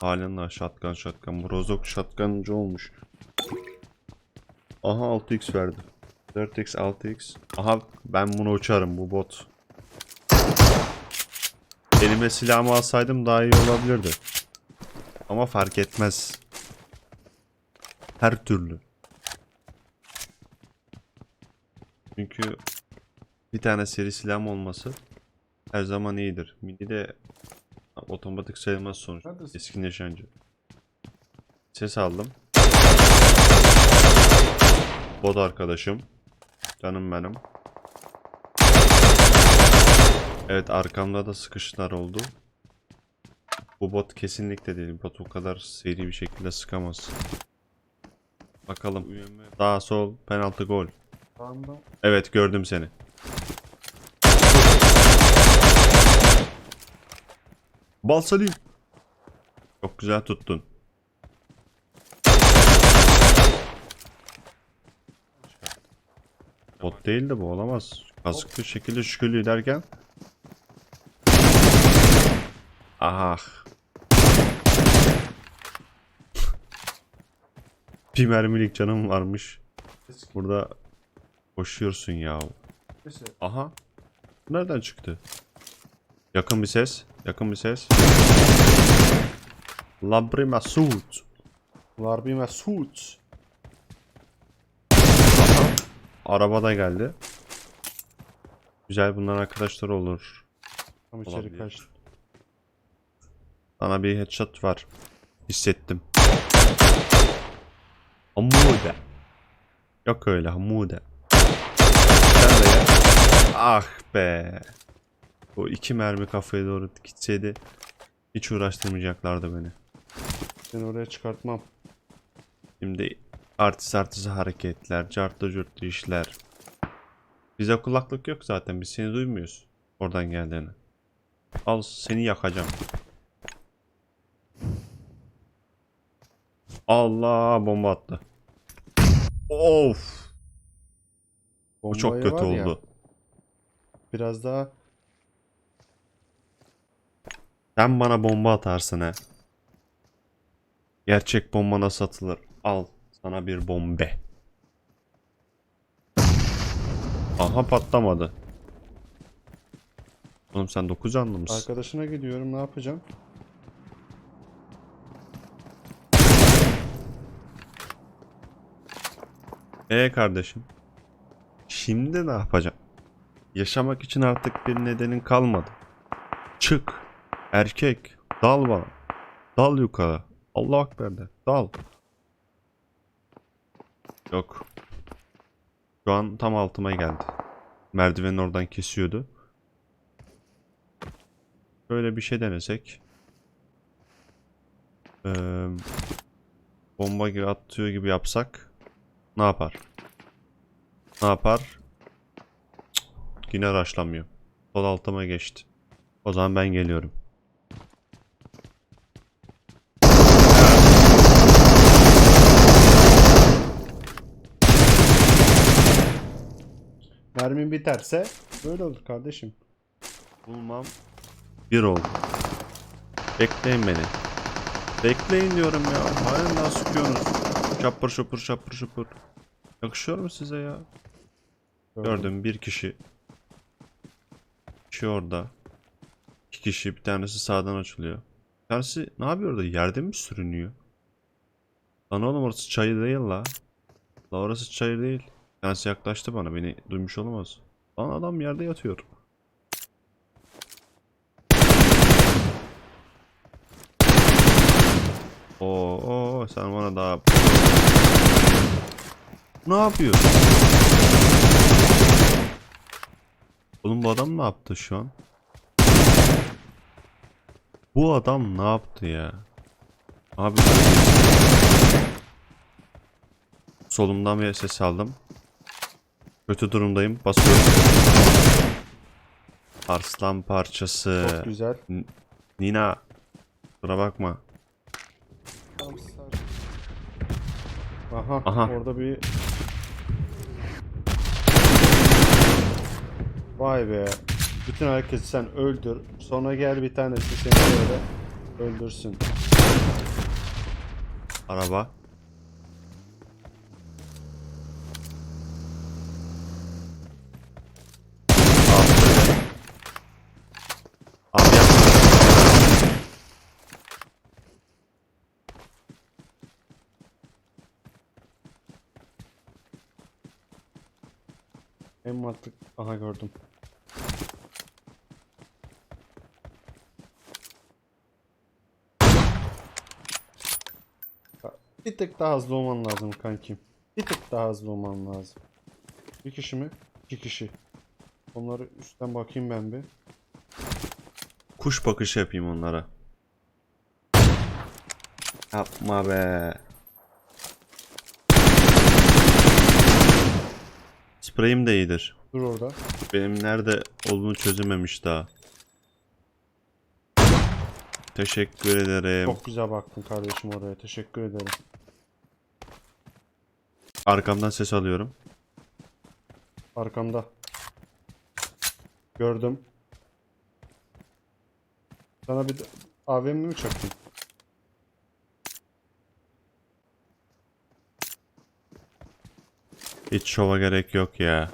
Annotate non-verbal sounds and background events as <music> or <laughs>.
Halen daha shotgun shotgun. Bu Rozok shotguncu olmuş. Aha 6x verdi. 4x 6x. Aha ben bunu uçarım bu bot. Elime silahımı alsaydım daha iyi olabilirdi. Ama fark etmez. Her türlü. Çünkü bir tane seri silahım olması her zaman iyidir. Mini de otomatik sayılmaz sonuç. Neredesin? Eski nişancı. Ses aldım. Bot arkadaşım. Canım benim. Evet arkamda da sıkışlar oldu. Bu bot kesinlikle değil. Bot o kadar seri bir şekilde sıkamaz. Bakalım. Daha sol penaltı gol. Sağında Evet gördüm seni. Bal salayım. Çok güzel tuttun. Bot değil de bu olamaz. Kazıklı şekilde şükürlü derken. Aha. <laughs> Bir mermilik canım varmış. Burada koşuyorsun ya. Aha. Nereden çıktı? Yakın bir ses. Yakın bir ses. Labri Masud. Larbi Mesut. Araba da geldi. Güzel bunlar arkadaşlar olur. Tam içeri Olabilir. kaçtı. Sana bir headshot var. Hissettim. Hamude. Yok öyle Hamude. Ah be. O iki mermi kafaya doğru gitseydi hiç uğraştırmayacaklardı beni. Seni oraya çıkartmam. Şimdi artist artist hareketler, cartlı curtlu işler. Bize kulaklık yok zaten. Biz seni duymuyoruz. Oradan geldiğini. Al seni yakacağım. Allah bomba attı. Of. Bu çok Bombayı kötü var ya, oldu. biraz daha Sen bana bomba atarsın he. Gerçek bomba nasıl atılır? Al sana bir bombe. Aha patlamadı. Oğlum sen 9 canlı mısın? arkadaşına gidiyorum. Ne yapacağım? Ee kardeşim. Şimdi ne yapacağım? Yaşamak için artık bir nedenin kalmadı. Çık. Erkek. Dal bana. Dal yukarı. Allah ekber de. Dal. Yok. Şu an tam altıma geldi. Merdivenin oradan kesiyordu. Böyle bir şey denesek. Ee, bomba gibi atıyor gibi yapsak. Ne yapar? Ne yapar? Cık, yine raşlamıyor. Sol altıma geçti. O zaman ben geliyorum. Mermin biterse böyle olur kardeşim. Bulmam. Bir oldu. Bekleyin beni. Bekleyin diyorum ya. Halen daha sıkıyorsunuz. Şapır şupur şapır şupur. Yakışıyor mu size ya? Gördüm bir kişi. Kişi orada. İki kişi bir tanesi sağdan açılıyor. Bir tanesi ne yapıyor orada? Yerde mi sürünüyor? Lan oğlum orası çayır değil la. La orası çayır değil. Tanesi yaklaştı bana beni duymuş olamaz. Lan adam yerde yatıyor. Oo, sen bana daha... Ne yapıyor? Oğlum bu adam ne yaptı şu an? Bu adam ne yaptı ya? Abi Solumdan bir ses aldım. Kötü durumdayım. Basıyorum. Arslan parçası. Çok güzel. Nina. Kusura bakma. Aha, Aha. orada bir Vay be. Bütün herkesi sen öldür. Sonra gel bir tanesi seni böyle Öldürsün. Araba. Abi. Abi yapma. En mantık. Aha gördüm. Bir tık daha hızlı olman lazım kankim. Bir tık daha hızlı olman lazım. Bir kişi mi? İki kişi. Onları üstten bakayım ben bir. Kuş bakışı yapayım onlara. Yapma be. Spreyim de iyidir. Dur orada. Benim nerede olduğunu çözememiş daha. Teşekkür ederim. Çok güzel baktın kardeşim oraya. Teşekkür ederim. Arkamdan ses alıyorum. Arkamda. Gördüm. Sana bir AVM mi çaktın? Hiç şova gerek yok ya.